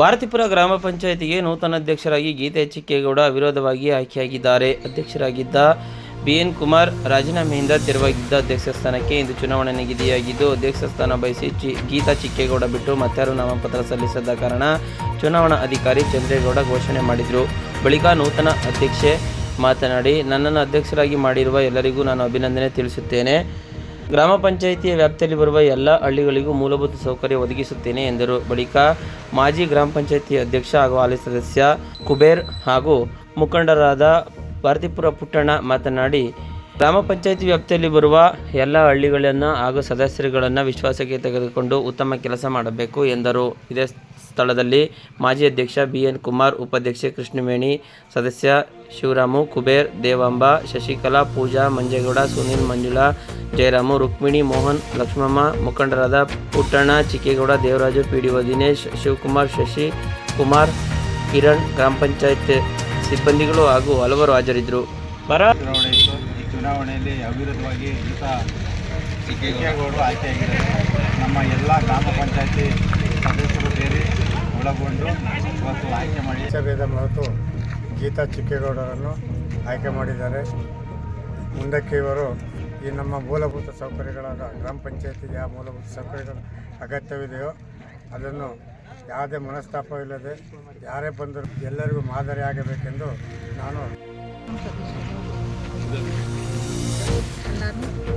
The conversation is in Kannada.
ಭಾರತೀಪುರ ಗ್ರಾಮ ಪಂಚಾಯಿತಿಗೆ ನೂತನ ಅಧ್ಯಕ್ಷರಾಗಿ ಗೀತೆ ಚಿಕ್ಕೇಗೌಡ ವಿರೋಧವಾಗಿ ಆಯ್ಕೆಯಾಗಿದ್ದಾರೆ. ಅಧ್ಯಕ್ಷರಾಗಿದ್ದ ಬಿ ಎನ್ ಕುಮಾರ್ ರಾಜೀನಾಮೆಯಿಂದ ತೆರವಾಗಿದ್ದ ಅಧ್ಯಕ್ಷ ಸ್ಥಾನಕ್ಕೆ ಇಂದು ಚುನಾವಣೆ ನಿಗದಿಯಾಗಿದ್ದು, ಅಧ್ಯಕ್ಷ ಸ್ಥಾನ ಬಯಸಿ ಚಿ ಗೀತಾ ಚಿಕ್ಕೇಗೌಡ ಬಿಟ್ಟು ಮತ್ತಾರು ನಾಮಪತ್ರ ಸಲ್ಲಿಸದ ಕಾರಣ ಚುನಾವಣಾ ಅಧಿಕಾರಿ ಚಂದ್ರೇಗೌಡ ಘೋಷಣೆ ಮಾಡಿದರು. ಬಳಿಕ ನೂತನ ಅಧ್ಯಕ್ಷೆ ಮಾತನಾಡಿ, ನನ್ನನ್ನು ಅಧ್ಯಕ್ಷರಾಗಿ ಮಾಡಿರುವ ಎಲ್ಲರಿಗೂ ನಾನು ಅಭಿನಂದನೆ ತಿಳಿಸುತ್ತೇನೆ. ಗ್ರಾಮ ಪಂಚಾಯಿತಿಯ ವ್ಯಾಪ್ತಿಯಲ್ಲಿ ಬರುವ ಎಲ್ಲ ಹಳ್ಳಿಗಳಿಗೂ ಮೂಲಭೂತ ಸೌಕರ್ಯ ಒದಗಿಸುತ್ತೇನೆ ಎಂದರು. ಬಳಿಕ ಮಾಜಿ ಗ್ರಾಮ ಪಂಚಾಯಿತಿ ಅಧ್ಯಕ್ಷ ಹಾಗೂ ಹಾಲಿ ಸದಸ್ಯ ಕುಬೇರ್ ಹಾಗೂ ಮುಖಂಡರಾದ ಭಾರತಿಪುರ ಪುಟ್ಟಣ್ಣ ಮಾತನಾಡಿ, ಗ್ರಾಮ ಪಂಚಾಯಿತಿ ವ್ಯಾಪ್ತಿಯಲ್ಲಿ ಬರುವ ಎಲ್ಲ ಹಳ್ಳಿಗಳನ್ನು ಹಾಗೂ ಸದಸ್ಯರುಗಳನ್ನು ವಿಶ್ವಾಸಕ್ಕೆ ತೆಗೆದುಕೊಂಡು ಉತ್ತಮ ಕೆಲಸ ಮಾಡಬೇಕು ಎಂದರು. ಇದೇ ಸ್ಥಳದಲ್ಲಿ ಮಾಜಿ ಅಧ್ಯಕ್ಷ ಬಿ ಎನ್ ಕುಮಾರ್, ಉಪಾಧ್ಯಕ್ಷೆ ಕೃಷ್ಣವೇಣಿ, ಸದಸ್ಯ ಶಿವರಾಮು, ಕುಬೇರ್, ದೇವಾಂಬ, ಶಶಿಕಲಾ, ಪೂಜಾ, ಮಂಜೇಗೌಡ, ಸುನೀಲ್ ಮಂಜುಳಾ, ಜಯರಾಮು, ರುಕ್ಮಿಣಿ, ಮೋಹನ್, ಲಕ್ಷ್ಮಮ್ಮ, ಮುಖಂಡರಾದ Puttanna, Chikkegowda, Devaraju P D O Dinesh, Shivakumar, Shashi Kumar, Kiran, ಗ್ರಾಮ ಪಂಚಾಯತ್ ಸಿಬ್ಬಂದಿಗಳು ಹಾಗೂ ಹಲವರು ಹಾಜರಿದ್ದರು. ಬರ ಚುನಾವಣೆಯಲ್ಲಿ ಅವಿರೋಧವಾಗಿ ಈತ ಚಿಕ್ಕೇಗೌಡರು ಆಯ್ಕೆಯಾಗಿದ್ದಾರೆ ನಮ್ಮ ಎಲ್ಲ ಗ್ರಾಮ ಪಂಚಾಯತಿ ಒಳಗೊಂಡು ಇವತ್ತು ಆಯ್ಕೆ ಮಾಡಿ ಪಕ್ಷಭೇದ ಮರೆತು ಗೀತಾ ಚಿಕ್ಕೇಗೌಡರನ್ನು ಆಯ್ಕೆ ಮಾಡಿದ್ದಾರೆ. ಮುಂದಕ್ಕೆ ಇವರು ಈ ನಮ್ಮ ಮೂಲಭೂತ ಸೌಕರ್ಯಗಳಾದ ಗ್ರಾಮ ಪಂಚಾಯತಿಗೆ ಯಾವ ಮೂಲಭೂತ ಸೌಕರ್ಯಗಳ ಅಗತ್ಯವಿದೆಯೋ ಅದನ್ನು ಯಾವುದೇ ಮನಸ್ತಾಪವಿಲ್ಲದೆ ಯಾರೇ ಬಂದರೂ ಎಲ್ಲರಿಗೂ ಮಾದರಿ ಆಗಬೇಕೆಂದು ನಾನು ಎಲ್ಲರನ್ನೂ